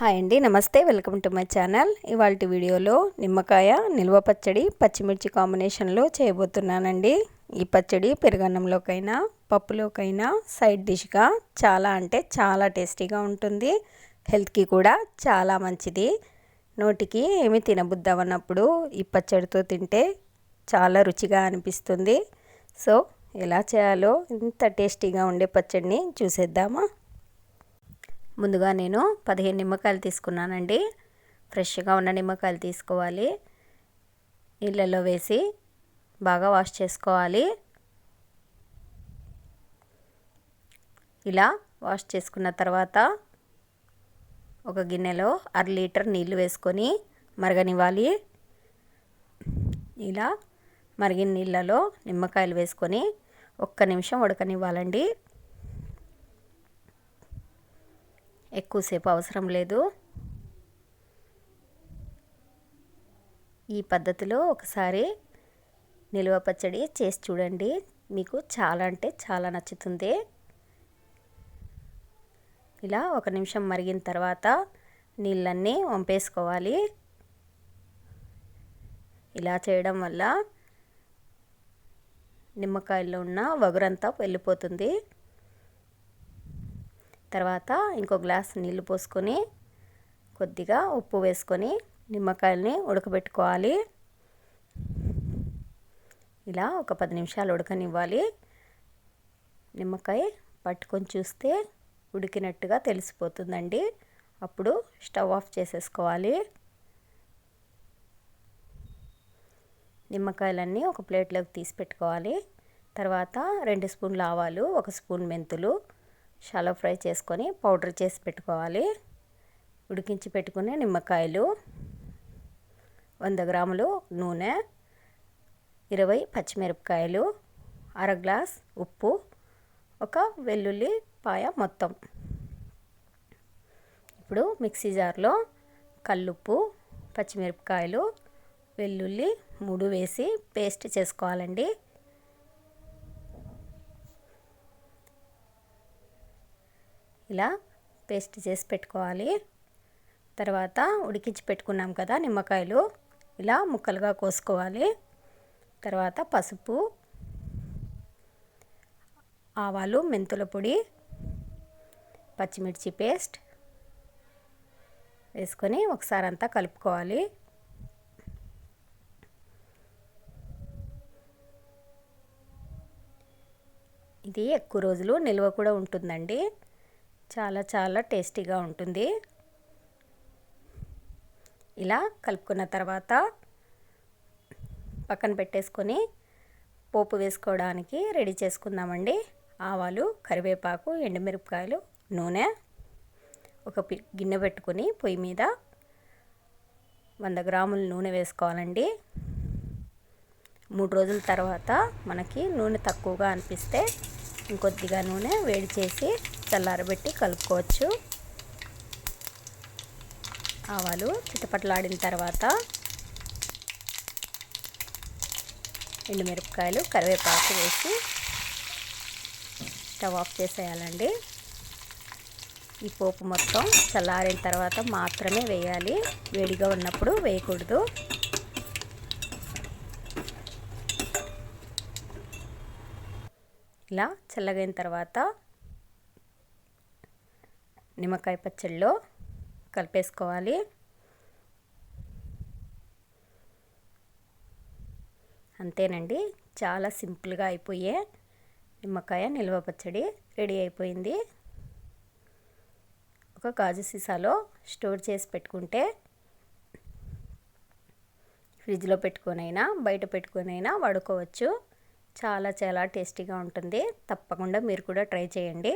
Hi అండి నమస్తే welcome to my channel. ఇవాళ వీడియోలో నిమ్మకాయ నిల్వ పచ్చడి పచ్చిమిర్చి కాంబినేషన్లో చేయబోతున్నానండి. ఈ పచ్చడి పెరుగన్నంలోకైనా పప్పులోకైనా సైడ్ డిష్గా చాలా అంటే చాలా టేస్టీగా ఉంటుంది. హెల్త్కి కూడా చాలా మంచిది. నోటికి ఏమి తినబుద్దామన్నప్పుడు ఈ పచ్చడితో తింటే చాలా రుచిగా అనిపిస్తుంది. సో ఎలా చేయాలో ఇంత టేస్టీగా ఉండే పచ్చడిని చూసేద్దామా? ముందుగా నేను పదిహేను నిమ్మకాయలు తీసుకున్నానండి. ఫ్రెష్గా ఉన్న నిమ్మకాయలు తీసుకోవాలి. నీళ్ళల్లో వేసి బాగా వాష్ చేసుకోవాలి. ఇలా వాష్ చేసుకున్న తర్వాత ఒక గిన్నెలో అర లీటర్ నీళ్ళు వేసుకొని మరగనివ్వాలి. ఇలా మరిగిన నీళ్ళలో నిమ్మకాయలు వేసుకొని ఒక్క నిమిషం ఉడకనివ్వాలండి. ఎక్కువసేపు అవసరం లేదు. ఈ పద్ధతిలో ఒకసారి నిల్వ పచ్చడి చేసి చూడండి. మీకు చాలా అంటే చాలా నచ్చుతుంది. ఇలా ఒక నిమిషం మరిగిన తర్వాత నీళ్ళన్నీ వంపేసుకోవాలి. ఇలా చేయడం వల్ల నిమ్మకాయల్లో ఉన్న వగురంతా వెళ్ళిపోతుంది. తర్వాత ఇంకో గ్లాస్ నీళ్ళు పోసుకొని కొద్దిగా ఉప్పు వేసుకొని నిమ్మకాయలని ఉడకబెట్టుకోవాలి. ఇలా ఒక పది నిమిషాలు ఉడకనివ్వాలి. నిమ్మకాయ పట్టుకొని చూస్తే ఉడికినట్టుగా తెలిసిపోతుందండి. అప్పుడు స్టవ్ ఆఫ్ చేసేసుకోవాలి. నిమ్మకాయలన్నీ ఒక ప్లేట్లోకి తీసి పెట్టుకోవాలి. తర్వాత రెండు స్పూన్లు ఆవాలు ఒక స్పూన్ మెంతులు షాలో ఫ్రై చేసుకొని పౌడర్ చేసి పెట్టుకోవాలి. ఉడికించి పెట్టుకునే నిమ్మకాయలు వంద గ్రాములు నూనె ఇరవై పచ్చిమిరపకాయలు అర గ్లాస్ ఉప్పు ఒక వెల్లుల్లి పాయ మొత్తం. ఇప్పుడు మిక్సీ జార్లో కల్లుప్పు పచ్చిమిరపకాయలు వెల్లుల్లి మూడు వేసి పేస్ట్ చేసుకోవాలండి. ఇలా పేస్ట్ చేసి పెట్టుకోవాలి. తర్వాత ఉడికించి పెట్టుకున్నాం కదా నిమ్మకాయలు. ఇలా ముక్కలుగా కోసుకోవాలి. తర్వాత పసుపు ఆవాలు మెంతుల పొడి పచ్చిమిర్చి పేస్ట్ వేసుకొని ఒకసారి అంతా కలుపుకోవాలి. ఇది ఎక్కువ రోజులు నిల్వ కూడా ఉంటుందండి. చాలా చాలా టేస్టీగా ఉంటుంది. ఇలా కలుపుకున్న తర్వాత పక్కన పెట్టేసుకొని పోపు వేసుకోవడానికి రెడీ చేసుకుందామండి. ఆవాలు కరివేపాకు ఎండుమిరపకాయలు నూనె ఒక గిన్నె పెట్టుకొని పొయ్యి మీద వంద గ్రాముల నూనె వేసుకోవాలండి. మూడు రోజుల తర్వాత మనకి నూనె తక్కువగా అనిపిస్తే ఇంకొద్దిగా నూనె వేడి చేసి చల్లారబెట్టి కలుపుకోవచ్చు. ఆవాలు చిట్టపట్లాడిన తర్వాత ఎండుమిరపకాయలు కరివేపాకు వేసి స్టవ్ ఆఫ్ చేసేయాలండి. ఈ పోపు మొత్తం చల్లారిన తర్వాత మాత్రమే వేయాలి. వేడిగా ఉన్నప్పుడు వేయకూడదు. ఇలా చల్లగైన తర్వాత నిమ్మకాయ పచ్చడిలో కలిపేసుకోవాలి. అంతేనండి చాలా సింపుల్గా అయిపోయే నిమ్మకాయ నిల్వ పచ్చడి రెడీ అయిపోయింది. ఒక గాజు సీసాలో స్టోర్ చేసి పెట్టుకుంటే ఫ్రిడ్జ్లో పెట్టుకొనైనా బయట పెట్టుకొనైనా వాడుకోవచ్చు. చాలా చాలా టేస్టీగా ఉంటుంది. తప్పకుండా మీరు కూడా ట్రై చేయండి.